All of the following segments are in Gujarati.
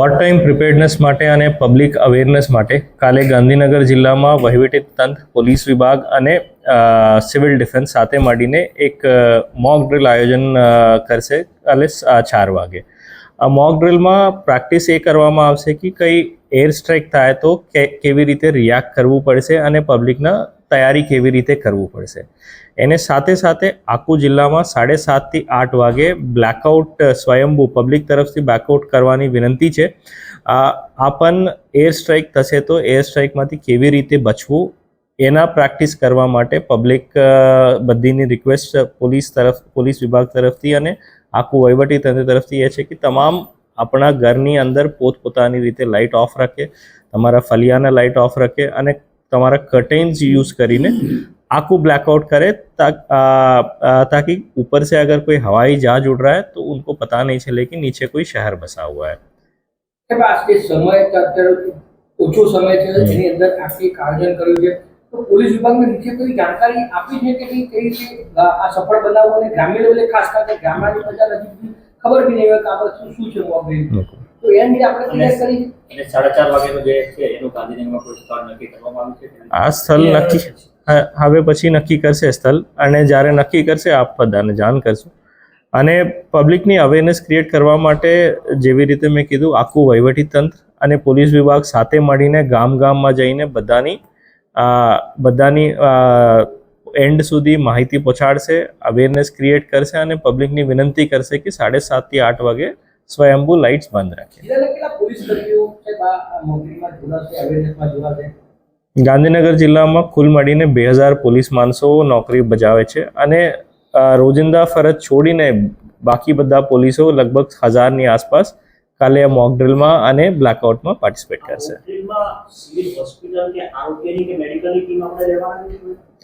વોર ટાઈમ પ્રિપેર્ડનેસ માટે અને પબ્લિક અવેરનેસ માટે કાલે ગાંધીનગર જિલ્લામાં વહીવટી તંત્ર, પોલીસ વિભાગ અને સિવિલ ડિફેન્સ સાથે મળીને એક મોક ડ્રિલ આયોજન કરશે કાલે ચાર વાગે. આ મોક ડ્રિલમાં પ્રેક્ટિસ એ કરવામાં આવશે કે કઈ એર સ્ટ્રાઇક થાય તો કેવી રીતે રિએક્ટ કરવું પડશે અને પબ્લિકના તૈયારી કેવી રીતે કરવું પડશે? એને સાથે સાથે આખું જિલ્લામાં સાડે સાતથી આઠ વાગે બ્લેકઆઉટ સ્વયંભૂ પબ્લિક તરફથી બ્લેકઆઉટ કરવાની વિનંતી છે. આ પણ એર સ્ટ્રાઇક થશે તો એર સ્ટ્રાઇકમાંથી કેવી રીતે બચવું? એના પ્રેક્ટિસ કરવા માટે પબ્લિક બધીની રિક્વેસ્ટ પોલીસ તરફ, પોલીસ વિભાગ તરફથી અને આખું વહીવટી તંત્ર તરફથી એ છે કે તમામ આપણા ઘરની અંદર પોતપોતાની રીતે લાઇટ ઓફ રાખે, તમારા ફલિયાના લાઇટ ઓફ રાખે અને તમારા कर्टेन्स यूज़ કરીને आंखों ब्लैकआउट करे ताक, आ, आ, ताकि ऊपर से अगर कोई हवाई जहाज उड़ रहा है तो उनको पता नहीं चले कि नीचे कोई शहर बसा हुआ है સાહેબ, આ જે સમય અત્યારે ઓછો સમય છે એની અંદર આખી આયોજન કર્યું છે તો પોલીસ વિભાગને નીચે કોઈ જાણકારી આપી છે કે ભાઈ કઈ રીતે આ આ સફળ બનાવવું અને ગ્રામ્ય લેવલે ખાસ કરીને ગ્રામ્યની પ્રજા હજી સુધી ખબર બી નહીં હોય કે આ વસ્તુ શું છે મોબાઈલ તો એમ આપણે ક્લિયર કરી. અને સાડા ચાર વાગ્યાનું જે છે એનું ગાંધીનગરમાં કોઈ સ્થળ નક્કી કરવામાં આવ્યું છે આ સ્થળ નક્કી હ- હવે પછી નક્કી કરશે સ્થળ. અને જ્યારે નક્કી કરશે આપ બધાને જાણ કરશું. અને પબ્લિકની અવેરનેસ ક્રિએટ કરવા માટે જેવી રીતે મેં કીધું આખું વહીવટી તંત્ર અને પોલીસ વિભાગ સાથે મળીને ગામ ગામમાં જઈને બધાની બધાની એન્ડ સુધી માહિતી પહોંચાડશે અવેરનેસ ક્રિએટ કરશે અને પબ્લિકની વિનંતી કરશે કે સાડે સાતથી આઠ વાગે સ્વયંભૂ લાઇટ્સ બંધ રાખે. ગાંધીનગર જિલ્લામાં કુલ મળીને બે હજાર પોલીસ માણસો નોકરી બજાવે છે અને રોજિંદા ફરજ છોડીને બાકી બધા પોલીસો લગભગ હજારની આસપાસ કાલે આ મોક ડ્રિલમાં અને બ્લેકઆઉટમાં પાર્ટિસિપેટ કરશે.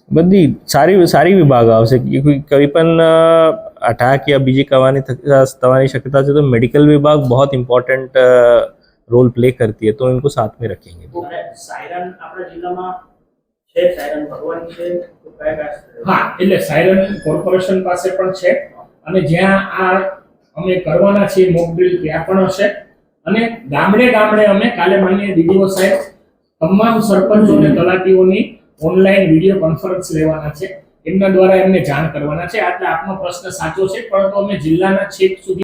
બધી સારી સારી વિભાગ આવશે. કોઈ પણ અટેક યા બીજી કવાની થવાની શક્યતા છે તો મેડિકલ વિભાગ बहुत इम्पोर्टेंट रोल प्ले करती है तो इनको साथ में रखेंगे અને સાયરન આપણા જિલ્લામાં છે સાયરન ભગવાની છે તો કયા કયા હા એટલે સાયરન કોર્પોરેશન પાસે પણ છે અને જ્યાં આ અમે કરવાના છીએ મોક ડ્રિલ ત્યાં પણ હશે અને ગામડે ગામડે અમે કાલે માન્ય ડીડીઓ સાહેબ તમામ સરપંચો અને તલાટીઓની ઓનલાઈન વિડીયો કોન્ફરન્સ લેવાના છે એમના દ્વારા એમને જાણ કરવાના છે. આટલે આપનો પ્રશ્ન સાચો છે, પરંતુ અમે જિલ્લાના છેક સુધી